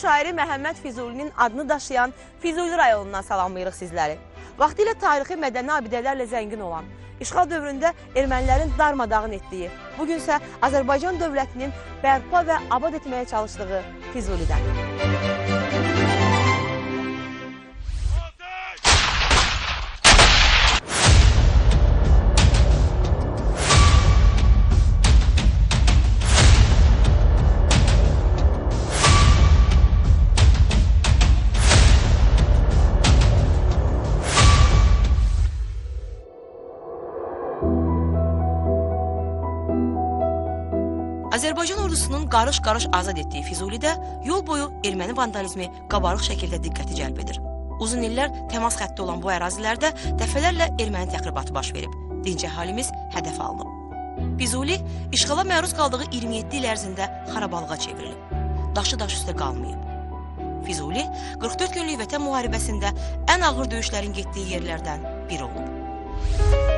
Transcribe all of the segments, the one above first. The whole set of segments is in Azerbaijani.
Şairi Məhəmməd Füzulinin adını daşıyan Füzuli rayonundan salamlayırıq sizləri. Vaxtilə tarixi mədəni abidələrlə zəngin olan, işğal dövründə ermənilərin darmadağın etdiyi, bugünsə Azərbaycan dövlətinin bərpa və abad etməyə çalışdığı Füzulidən. Qarış-qarış azad etdiyi Füzulidə yol boyu erməni vandalizmi qabarıq şəkildə diqqəti cəlb edir. Uzun illər təmas xətti olan bu ərazilərdə dəfələrlə erməni təxribatı baş verib. Dinc əhalimiz hədəf alınıb. Füzuli işğala məruz qaldığı 27 il ərzində xarabalığa çevrilib. Daşı daş üstə qalmayıb. Füzuli 44 günlük vətən müharibəsində ən ağır döyüşlərin getdiyi yerlərdən biri olub.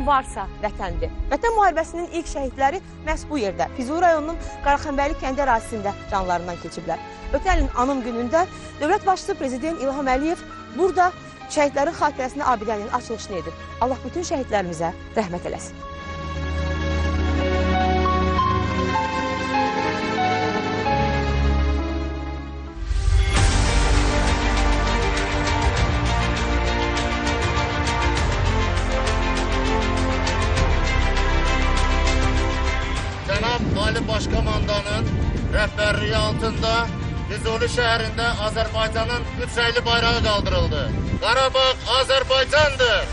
Ölən varsa vətəndir. Vətən müharibəsinin ilk şəhidləri məhz bu yerdə, Füzuli rayonunun Qaraxanbəyli kəndi ərazisində canlarından keçiblər. Ötən ilin anım günündə dövlət başçısı prezident İlham Əliyev burada şəhidlərin xatirəsinə abidənin açılışını edib. Allah bütün şəhidlərimizə rəhmət eləsin. Rəhbərliyi altında Füzuli şəhərində Azərbaycanın üç rəngli bayrağı qaldırıldı. Qarabağ Azərbaycandır.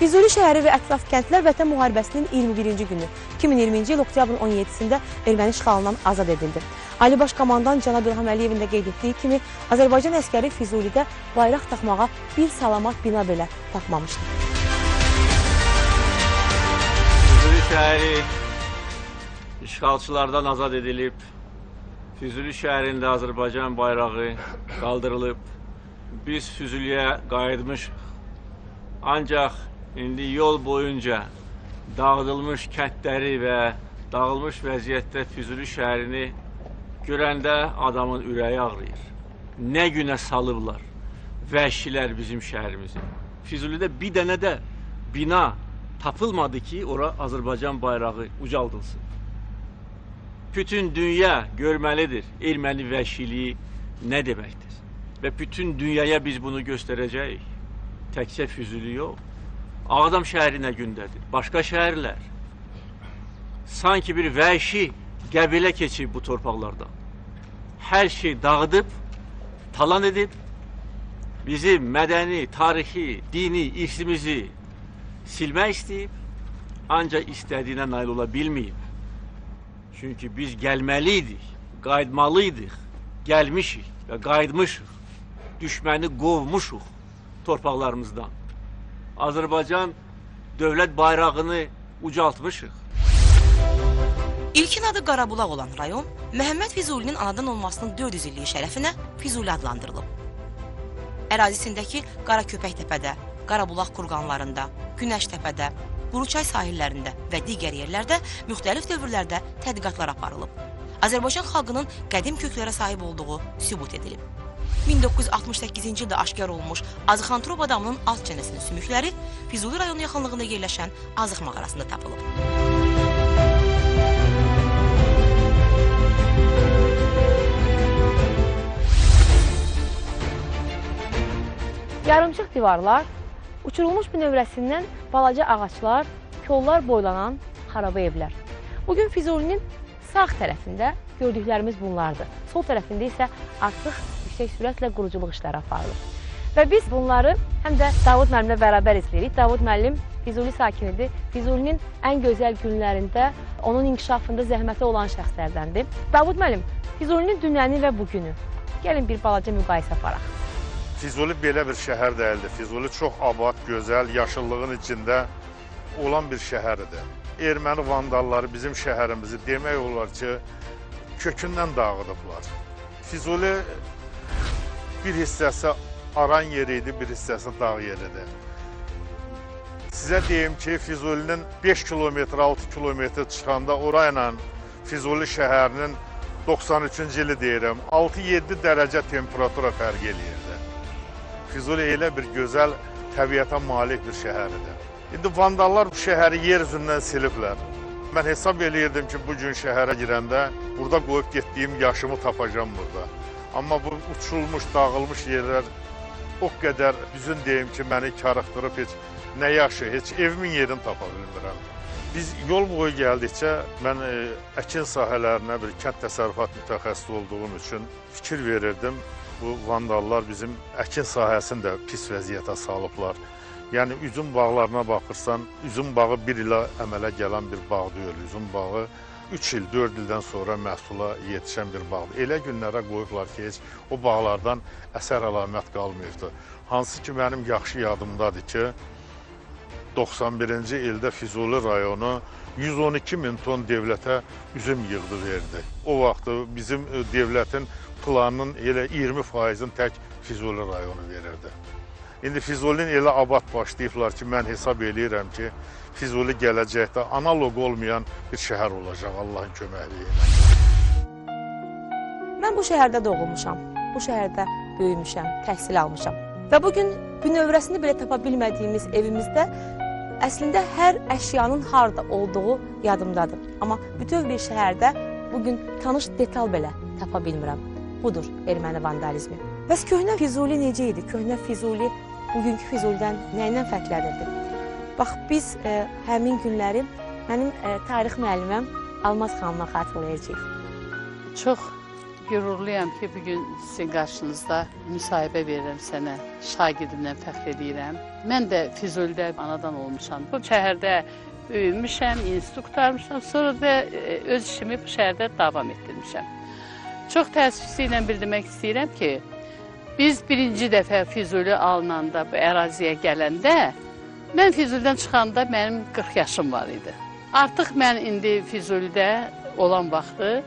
Füzuli şəhəri və ətraf kəndlər Vətən müharibəsinin 21-ci günü 2020-ci il oktyabrın 17-sində erməni işğalından azad edildi. Ali Baş Komandan cənab İlham Əliyevin də qeyd etdiyi kimi Azərbaycan əskəri Füzulidə bayraq taxmağa bir salamat bina belə taxmamışdı. Füzuli şəhəri işğalçılardan azad edilib. Füzuli şəhərində Azərbaycan bayrağı qaldırılıb. Biz Füzuliyə qayıtmışıq. Ancaq indi yol boyunca dağıdılmış kəndləri və dağılmış vəziyyətdə Füzuli şəhərini görəndə adamın ürəyi ağrıyır. Nə günə salıblar vəhşilər bizim şəhərimizi. Füzulidə bir dənə də bina tapılmadı ki, ora Azərbaycan bayrağı ucaldılsın. Bütün dünya görməlidir erməni vəhşiliyi nə deməkdir. Və bütün dünyaya biz bunu göstərəcəyik. Təkcə Füzuli yox. Ağdam şəhəri nə gündədir? Başqa şəhərlər. Sanki bir vəhşi qəbilə keçib bu torpaqlardan. Hər şey dağıdıb, talan edib, bizim mədəni, tarixi, dini irsimizi silmək istəyib, ancaq istədiyinə nail ola bilməyib. Çünki biz gəlməliydik, qayıtmalıydıq, gəlmişik və qayıtmışıq. Düşməni qovmuşuq torpaqlarımızdan. Azərbaycan dövlət bayrağını ucaltmışıq. İlkin adı Qarabulaq olan rayon Məhəmməd Füzulinin anadan olmasının 400 illiyi şərəfinə Füzuli adlandırılıb. Ərazisindəki Qaraköpək təpədə, Qarabulaq kurqanlarında, Günəş təpədə, Quruçay sahillərində və digər yerlərdə müxtəlif dövrlərdə tədqiqatlar aparılıb. Azərbaycan xalqının qədim köklərə sahib olduğu sübut edilib. 1968-ci ildə aşkar olmuş Azıxantrop adamının alt çənəsinin sümükləri Füzuli rayonu yaxınlığında yerləşən Azıq mağarasında tapılıb. Yarımçıq divarlar, uçurulmuş bünövrəsindən balaca ağaclar, kollar boylanan xaraba evlər. Bugün Füzulinin sağ tərəfində gördüklərimiz bunlardır. Sol tərəfində isə artıq yüksək sürətlə quruculuq işləri aparılır. Və biz bunları həm də Davud müəllimlə bərabər izləyirik. Davud müəllim Füzuli sakinidir. Füzulinin ən gözəl günlərində onun inkişafında zəhməti olan şəxslərdəndir. Davud müəllim, Füzulinin dünəni və bugünü gəlin bir balaca müqayisə aparaq. Füzuli belə bir şəhər deyildi. Füzuli çox abad, gözəl, yaşıllığın içində olan bir şəhərdir. Erməni vandalları bizim şəhərimizi demək olar ki, kökündən dağıdıblar. Füzuli bir hissəsi aran yeri idi, bir hissəsi dağ yeridir. Sizə deyim ki, Füzulinin 5 kilometr, 6 kilometr çıxanda orayla Füzuli şəhərinin 93-cü ili deyirəm, 6-7 dərəcə temperatura fərq eləyirdi. Füzuli elə bir gözəl təbiətə malik bir şəhəridir. İndi vandallar bu şəhəri yer üzündən siliblər. Mən hesab eləyirdim ki, bu gün şəhərə girəndə burada qoyub getdiyim yaşımı tapacağam burada. Amma bu uçulmuş, dağılmış yerlər o qədər düzün deyim ki, məni karıxdırıb heç nə yaxşı, heç evimin yerini tapa bilmirəm. Biz yol boyu gəldikcə mən e, əkin sahələrinə bir kənd təsərrüfat mütəxəssisi olduğum üçün fikir verirdim. Bu vandallar bizim əkin sahəsini də pis vəziyyətə salıblar. Yəni üzüm bağlarına baxırsan, üzüm bağı bir ilə əmələ gələn bir bağ deyil. Üzüm bağı 3 il, 4 ildən sonra məhsula yetişən bir bağdır. Elə günlərə qoyublar ki, heç o bağlardan əsər əlamət qalmayıbdı. Hansı ki mənim yaxşı yadımdadır ki, 91-ci ildə Füzuli rayonu 112 min ton dövlətə üzüm yığdı verdi. O vaxt bizim e, dövlətin planının elə 20 faizini tək Füzuli rayonu verirdi. İndi Füzulinin elə abad başlayıblar ki, mən hesab eləyirəm ki, Füzuli gələcəkdə analoq olmayan bir şəhər olacaq Allahın köməkliyi ilə. Mən bu şəhərdə doğulmuşam. Bu şəhərdə böyümüşəm, təhsil almışam. Və bu gün bünövrəsini belə tapa bilmədiyimiz evimizdə əslində hər əşyanın harda olduğu yadımdadır. Amma bütöv bir şəhərdə bu gün tanış detal belə tapa bilmirəm. Budur erməni vandalizmi. Bəs köhnə Füzuli necə idi? Köhnə Füzuli bugünkü Füzulidən nə ilə fərqlənirdi? Bax biz e, həmin günləri mənim e, tarix müəlliməm Almaz xanıma xatırlayacağıq. Çox qürurluyam ki, bu gün sizin qarşınızda müsahibə verirəm sənə. Şagirdimlə fəxr edirəm. Mən də Füzulidə anadan olmuşam. Bu şəhərdə böyümüşəm, institut qurtarmışam. Sonra da e, öz işimi bu şəhərdə davam etdirmişəm. Çox təəssüflə bildirmək istəyirəm ki, biz birinci dəfə Füzuli alınanda, bu əraziyə gələndə, mən Füzulidən çıxanda mənim 40 yaşım var idi. Artıq mən indi Füzulidə olan vaxtı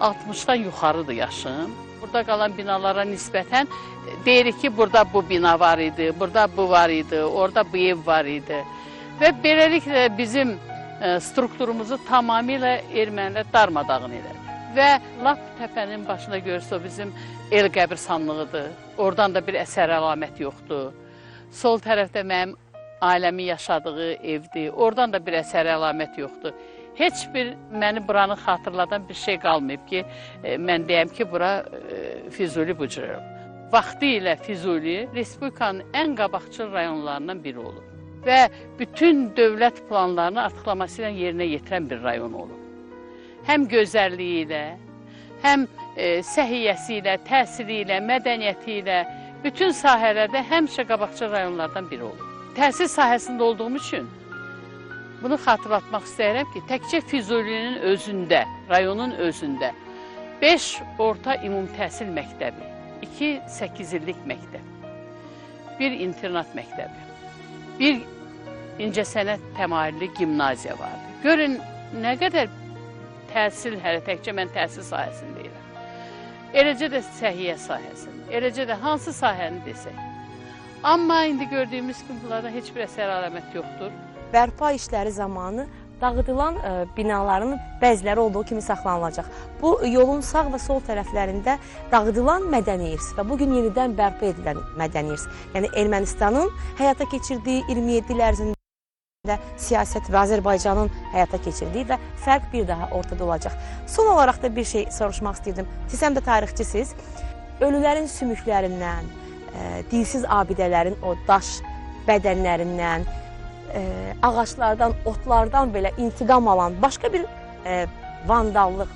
60-dan yuxarıdır yaşım. Burada qalan binalara nisbətən deyirik ki, burada bu bina var idi, burada bu var idi, orada bu ev var idi. Və beləliklə bizim e, strukturumuzu tamamilə ermənilər darmadağın elədi. Və lap təpənin başında görürsə o bizim el qəbirstanlığıdır. Oradan da bir əsər əlamət yoxdur. Sol tərəfdə mənim ailəmin yaşadığı evdir. Oradan da bir əsər əlamət yoxdur. Heç bir məni buranı xatırladan bir şey qalmayıb ki, e, mən deyəm ki, bura e, Füzuli bu cür. Vaxtı ilə Füzuli Respublikanın ən qabaqcıl rayonlarından biri olub və bütün dövlət planlarını artıqlaması ilə yerinə yetirən bir rayon olub. Həm gözəlliyi ilə, həm e, səhiyyəsi ilə, təhsili ilə, mədəniyyəti ilə, bütün sahələrdə həmişə qabaqcıl rayonlardan biri olub. Təhsil sahəsində olduğum üçün Bunu xatırlatmaq istəyirəm ki, təkcə Füzulinin özündə, rayonun özündə 5 orta ümumi təhsil məktəbi, 2 8 illik məktəb, 1 internat məktəbi, 1 incəsənət təmayüllü gimnaziya vardı. Görün nə qədər təhsil hələ təkcə mən təhsil sahəsində deyirəm. Eləcə də səhiyyə sahəsində, eləcə də hansı sahəni desək. Amma indi gördüyümüz kimi bunlarda heç bir əsər əlamət yoxdur. bərpa işləri zamanı dağıdılan ə, binaların bəziləri olduğu kimi saxlanılacaq. Bu yolun sağ və sol tərəflərində dağıdılan mədəni irs və bu gün yenidən bərpa edilən mədəni irs. Yəni Ermənistanın həyata keçirdiyi 27 il ərzində siyasət və Azərbaycanın həyata keçirdiyi və fərq bir daha ortada olacaq. Son olaraq da bir şey soruşmaq istəyirdim. Siz həm də tarixçisiz. Ölülərin sümüklərindən, ə, dilsiz abidələrin o daş bədənlərindən, e, ağaclardan, otlardan belə intiqam alan başqa bir e, vandallıq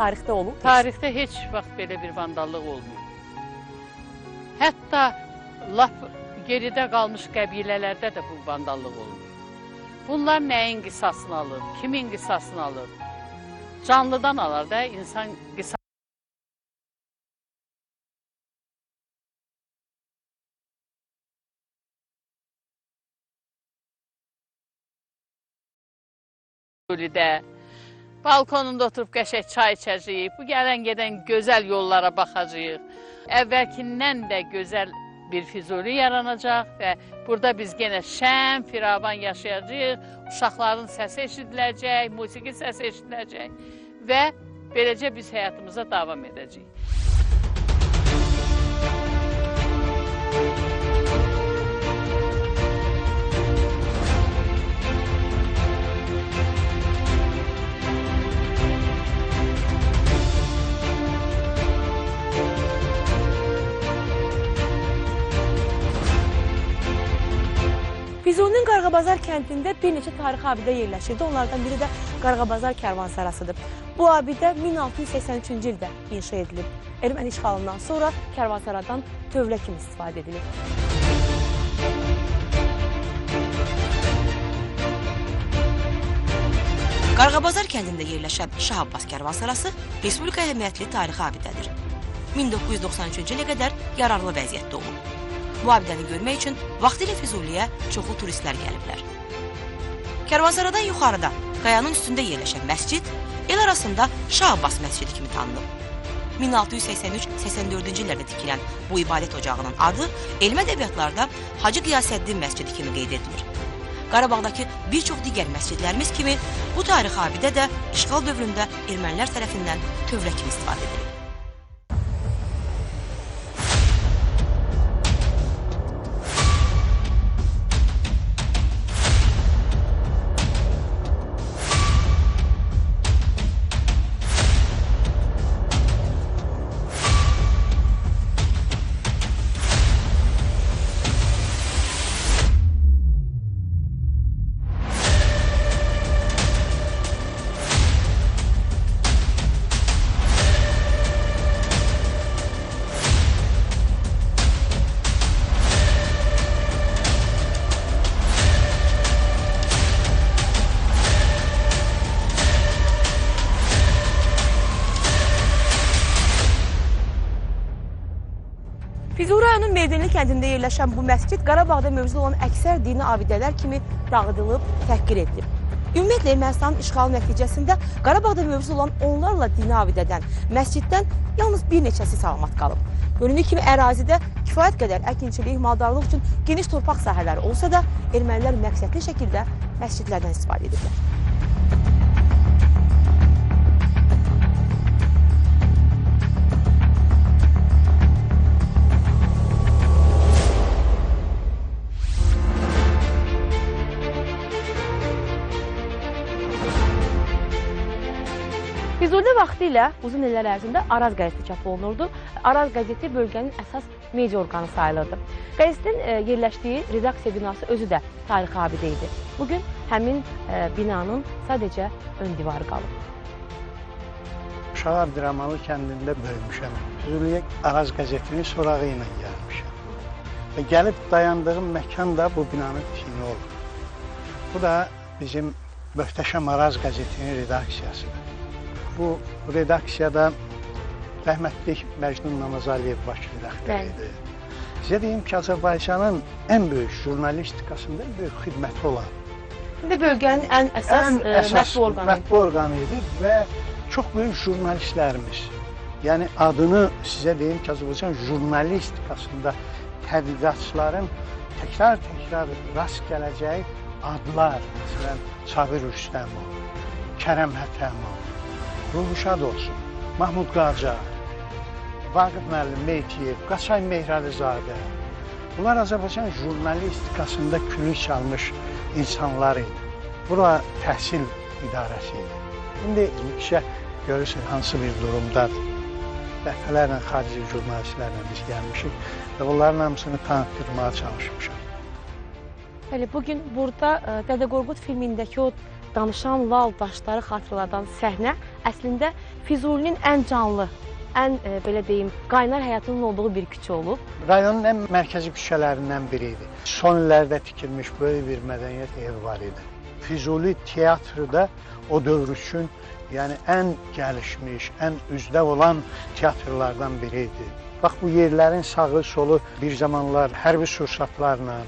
tarixdə olub. Tarixdə heç vaxt belə bir vandallıq olmayıb. Hətta lap geridə qalmış qəbilələrdə də bu vandallıq olub. Bunlar nəyin qisasını alır? Kimin qisasını alır? Canlıdan alar da insan qisas Füzulidə balkonunda oturub qəşəng çay içəcəyik. Bu gələn gedən gözəl yollara baxacağıq. Əvvəlkindən də gözəl bir Füzuli yaranacaq və burada biz yenə şən, firavan yaşayacağıq. Uşaqların səsi eşidiləcək, musiqi səsi eşidiləcək və beləcə biz həyatımıza davam edəcəyik. Füzulinin Qarğabazar kəndində bir neçə tarixi abidə yerləşirdi. Onlardan biri də Qarğabazar Kərvansarasıdır. Bu abidə 1683-cü ildə inşa edilib. Erməni işğalından sonra Kərvansaradan tövlə kimi istifadə edilib. Qarğabazar kəndində yerləşən Şah Abbas Kərvansarası Respublika əhəmiyyətli tarixi abidədir. 1993-cü ilə qədər yararlı vəziyyətdə olub. Bu abidəni görmək üçün vaxtilə Füzuliyə çoxlu turistlər gəliblər. Kərvansaradan yuxarıda, qayanın üstündə yerləşən məscid el arasında Şah Abbas məscidi kimi tanınıb. 1683-84-cü illərdə tikilən bu ibadət ocağının adı elmi ədəbiyyatlarda Hacı Qiyasəddin məscidi kimi qeyd edilir. Qarabağdakı bir çox digər məscidlərimiz kimi bu tarixi abidə də işğal dövründə ermənilər tərəfindən tövlə kimi istifadə edilib. Meydanlı kəndində yerləşən bu məscid Qarabağda mövcud olan əksər dini abidələr kimi dağıdılıb, təhqir edilib. Ümumiyyətlə Ermənistanın işğalı nəticəsində Qarabağda mövcud olan onlarla dini abidədən, məsciddən yalnız bir neçəsi salamat qalıb. Göründüyü kimi ərazidə kifayət qədər əkinçilik, maldarlıq üçün geniş torpaq sahələri olsa da, ermənilər məqsədli şəkildə məscidlərdən istifadə ediblər. Füzulidə vaxtilə uzun illər ərzində Araz qəzeti çap olunurdu. Araz qəzeti bölgənin əsas media orqanı sayılırdı. Qəzetin e, yerləşdiyi redaksiya binası özü də tarixi abidə idi. Bugün həmin e, binanın sadəcə ön divarı qalıb. Uşaq Abdurrahmanlı kəndində böyümüşəm. Füzuliyə Araz qəzetinin sorağı ilə gəlmişəm. Və gəlib dayandığım məkan da bu binanın tini olur. Bu da bizim Möhtəşəm Araz qəzetinin redaksiyasıdır. Bu redaksiyada rəhmətli Məcnun Namazaliyev baş redaktor idi. Sizə deyim ki, Azərbaycanın ən böyük jurnalistikasında ən böyük xidməti olan İndi bölgənin ən əsas, ən e, əsas mətbu orqanı. mətbu orqanı idi və çox böyük jurnalistlərimiz, yəni adını sizə deyim ki, Azərbaycan jurnalistikasında tədqiqatçıların təkrar-təkrar rast gələcəyi adlar, məsələn, Sabir Rüstəmov, Kərəm Hətəmov, Ruhu şad olsun, Mahmud Qacar, Vaqif müəllim Meytiyev, Qaçay Mehrəlizadə. Bunlar Azərbaycan jurnalistikasında külük çalmış insanlar idi. Bura təhsil idarəsi idi. İndi Mikşə görürsən hansı bir durumdadır. Dəfələrlə xarici jurnalistlərlə biz gəlmişik və bunların hamısını tanıtdırmağa çalışmışam. Bəli, bugün burada ə, Dədə Qorqud filmindəki o danışan lal daşları xatırladan səhnə əslində Füzulinin ən canlı, ən e, belə deyim, qaynar həyatının olduğu bir küçə olub. Rayonun ən mərkəzi küçələrindən biri idi. Son illərdə tikilmiş böyük bir mədəniyyət evi var idi. Füzuli teatrı da o dövr üçün yəni ən gəlişmiş, ən üzdə olan teatrlardan biri idi. Bax bu yerlərin sağı, solu bir zamanlar hərbi sursatlarla,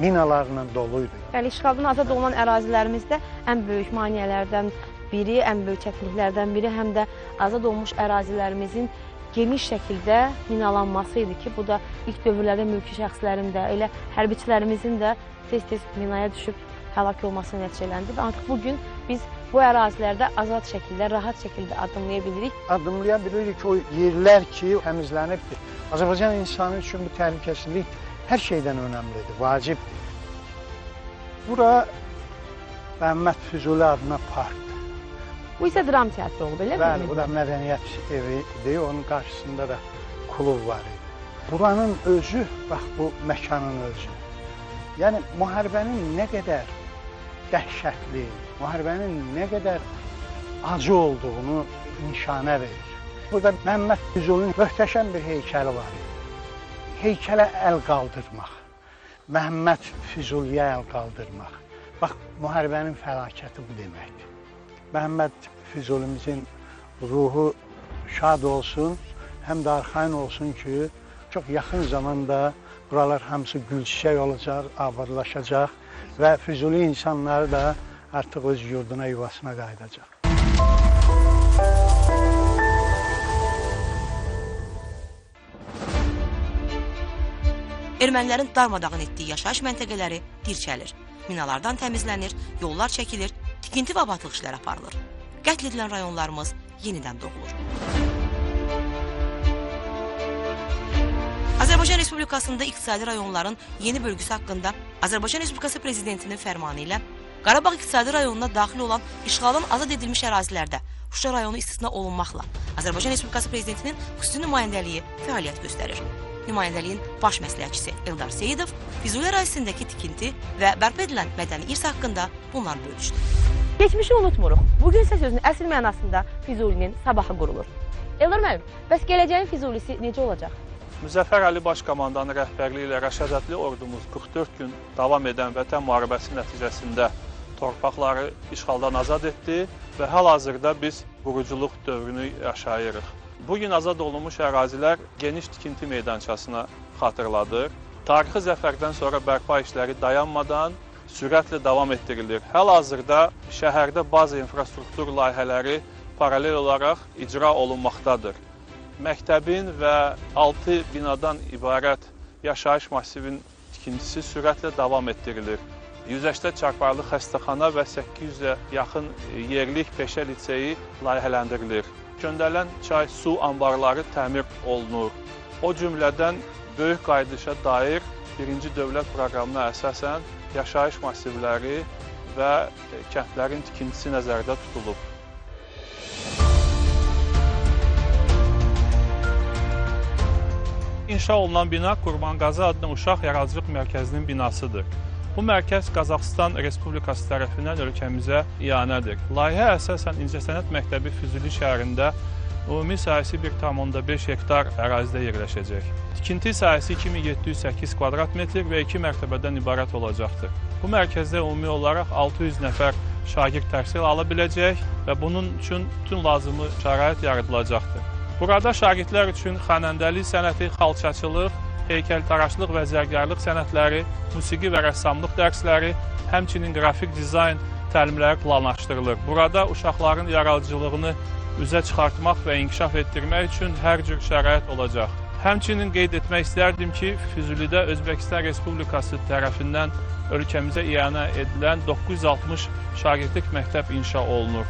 minalarla dolu idi. Bəli, işğaldan azad olunan ərazilərimizdə ən böyük maneələrdən biri, ən böyük çətinliklərdən biri həm də azad olmuş ərazilərimizin geniş şəkildə minalanması idi ki, bu da ilk dövrlərdə mülki şəxslərin də, elə hərbiçilərimizin də tez-tez minaya düşüb həlak olması nəticələndi və artıq bu gün biz bu ərazilərdə azad şəkildə, rahat şəkildə addımlaya bilirik. Addımlaya bilirik ki, o yerlər ki, təmizlənibdir. Azərbaycan insanı üçün bu təhlükəsizlik hər şeydən önəmlidir, vacibdir. Bura Məhəmməd Füzuli adına parkdır. Bu isə dram teatrı olub, elə Bəli, bu da mədəniyyət evidir. Onun qarşısında da klub var idi. Buranın özü, bax bu məkanın özü. Yəni müharibənin nə qədər dəhşətli, müharibənin nə qədər acı olduğunu nişanə verir. Burada Məhəmməd Füzulinin möhtəşəm bir heykəli var idi. Heykələ əl qaldırmaq, Məhəmməd Füzuliyə əl qaldırmaq. Bax, müharibənin fəlakəti bu deməkdir. Məhəmməd Füzulimizin ruhu şad olsun, həm də arxayın olsun ki, çox yaxın zamanda buralar hamısı gülçiçək olacaq, abadlaşacaq və Füzuli insanları da artıq öz yurduna, yuvasına qayıdacaq. Ermənilərin darmadağın etdiyi yaşayış məntəqələri dirçəlir. Minalardan təmizlənir, yollar çəkilir, tikinti və abadlıq işləri aparılır. Qətl edilən rayonlarımız yenidən doğulur. Azərbaycan Respublikasında iqtisadi rayonların yeni bölgüsü haqqında Azərbaycan Respublikası Prezidentinin fərmanı ilə Qarabağ iqtisadi rayonuna daxil olan işğaldan azad edilmiş ərazilərdə Şuşa rayonu istisna olunmaqla Azərbaycan Respublikası Prezidentinin xüsusi nümayəndəliyi fəaliyyət göstərir. Nümayəndəliyin baş məsləhətçisi Eldar Seyidov Füzuli ərazisindəki tikinti və bərpa edilən mədəni irs haqqında bunlar bölüşdü. Keçmişi unutmuruq. Bugün isə sözün əsl mənasında Füzulinin sabahı qurulur. Eldar müəllim, bəs gələcəyin Füzulisi necə olacaq? Müzəffər Əli Baş Komandanı rəhbərliyi ilə rəşadətli ordumuz 44 gün davam edən Vətən müharibəsi nəticəsində torpaqları işğaldan azad etdi və hal-hazırda biz quruculuq dövrünü yaşayırıq. Bu gün azad olunmuş ərazilər geniş tikinti meydançasına xatırladır. Tarixi zəfərdən sonra bərpa işləri dayanmadan sürətlə davam etdirilir. Hal-hazırda şəhərdə bazı infrastruktur layihələri paralel olaraq icra olunmaqdadır. Məktəbin və 6 binadan ibarət yaşayış massivin tikintisi sürətlə davam etdirilir. 180 çarpayılı xəstəxana və 800-ə yaxın yerlik peşə liseyi layihələndirilir. Göndərilən çay su anbarları təmir olunur. O cümlədən böyük qayıdışa dair birinci dövlət proqramına əsasən yaşayış massivləri və kəndlərin tikintisi nəzərdə tutulub. İnşa olunan bina Qurbanqazı adlı uşaq yaradıcılıq mərkəzinin binasıdır. Bu mərkəz Qazaxıstan Respublikası tərəfindən ölkəmizə ianədir. Layihə əsasən İncəsənət Məktəbi Füzuli şəhərində ümumi sahəsi 1,5 hektar ərazidə yerləşəcək. Tikinti sahəsi 2708 kvadrat metr və 2 mərtəbədən ibarət olacaqdır. Bu mərkəzdə ümumi olaraq 600 nəfər şagird təhsil ala biləcək və bunun üçün bütün lazımi şərait yaradılacaqdır. Burada şagirdlər üçün xanəndəlik sənəti, xalçaçılıq, heykəltaraşlıq və zərgərlik sənətləri, musiqi və rəssamlıq dərsləri, həmçinin qrafik dizayn təlimləri planlaşdırılır. Burada uşaqların yaradıcılığını üzə çıxartmaq və inkişaf etdirmək üçün hər cür şərait olacaq. Həmçinin qeyd etmək istərdim ki, Füzulidə Özbəkistan Respublikası tərəfindən ölkəmizə ianə edilən 960 şagirdlik məktəb inşa olunur.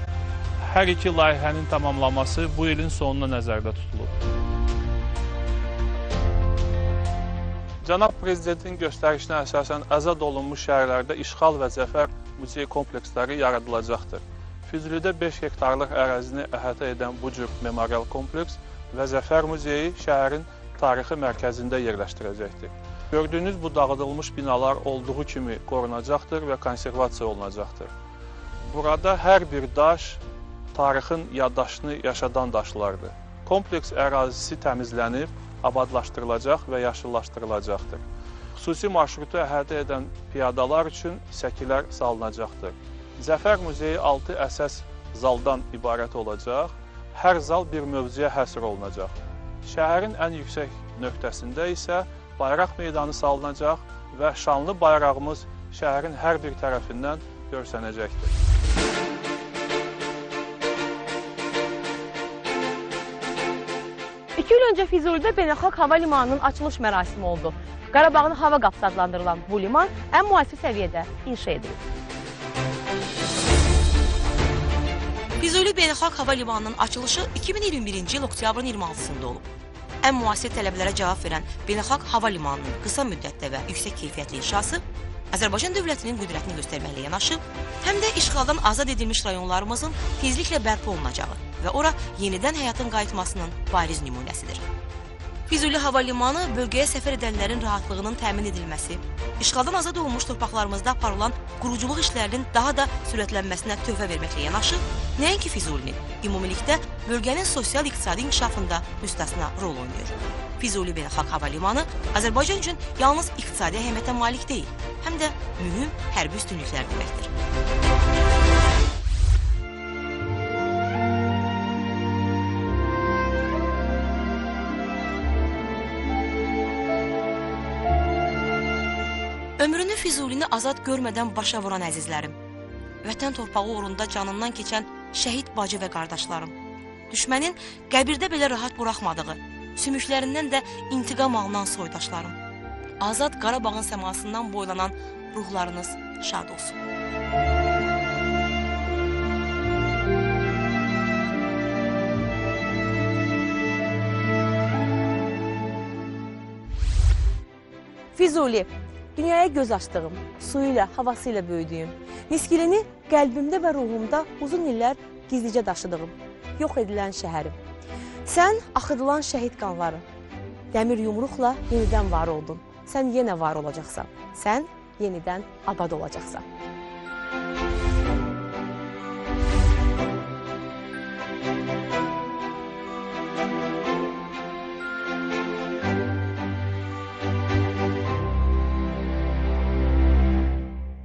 Hər iki layihənin tamamlanması bu ilin sonuna nəzərdə tutulub. Cənab Prezidentin göstərişinə əsasən azad olunmuş şəhərlərdə işğal və zəfər muzey kompleksləri yaradılacaqdır. Füzulidə 5 hektarlıq ərazini əhatə edən bu cür memorial kompleks və Zəfər muzeyi şəhərin tarixi mərkəzində yerləşdirəcəkdir. Gördüyünüz bu dağıdılmış binalar olduğu kimi qorunacaqdır və konservasiya olunacaqdır. Burada hər bir daş tarixin yaddaşını yaşadan daşlardır. kompleks ərazisi təmizlənib, abadlaşdırılacaq və yaşıllaşdırılacaqdır. Xüsusi marşrutu əhatə edən piyadalar üçün səkilər salınacaqdır. Zəfər muzeyi 6 əsas zaldan ibarət olacaq. Hər zal bir mövzuya həsr olunacaq. Şəhərin ən yüksək nöqtəsində isə bayraq meydanı salınacaq və şanlı bayrağımız şəhərin hər bir tərəfindən görsənəcəkdir. İki il öncə Füzulidə Beynəlxalq Hava Limanının açılış mərasimi oldu. Qarabağın hava qapısı adlandırılan bu liman ən müasir səviyyədə inşa edilib. Füzuli Beynəlxalq Hava Limanının açılışı 2021-ci il oktyabrın 26-sında olub. Ən müasir tələblərə cavab verən Beynəlxalq Hava Limanının qısa müddətdə və yüksək keyfiyyətli inşası Azərbaycan dövlətinin qüdrətini göstərməklə yanaşı, həm də işğaldan azad edilmiş rayonlarımızın tezliklə bərpa olunacağı və ora yenidən həyatın qayıtmasının bariz nümunəsidir. Füzuli Hava Limanı bölgəyə səfər edənlərin rahatlığının təmin edilməsi, işğaldan azad olunmuş torpaqlarımızda aparılan quruculuq işlərinin daha da sürətlənməsinə töhfə verməklə yanaşı, nəinki Füzulinin, ümumilikdə bölgənin sosial-iqtisadi inkişafında müstəsna rol oynayır. Füzuli Beynəlxalq Hava Limanı Azərbaycan üçün yalnız iqtisadi əhəmiyyətə malik deyil, həm də mühüm hərbi üstünlüklər deməkdir. Ömrünü Füzulini azad görmədən başa vuran əzizlərim, vətən torpağı uğrunda canından keçən şəhid bacı və qardaşlarım, düşmənin qəbirdə belə rahat buraxmadığı, sümüklərindən də intiqam alınan soydaşlarım, azad Qarabağın səmasından boylanan ruhlarınız şad olsun. Füzuli, dünyaya göz açdığım, suyu ilə, havası ilə böyüdüyüm, Niskilini qəlbimdə və ruhumda uzun illər gizlicə daşıdığım, yox edilən şəhərim. Sən axıdılan şəhid qanları, dəmir yumruqla yenidən var oldun. Sən yenə var olacaqsan. Sən yenidən abad olacaqsan.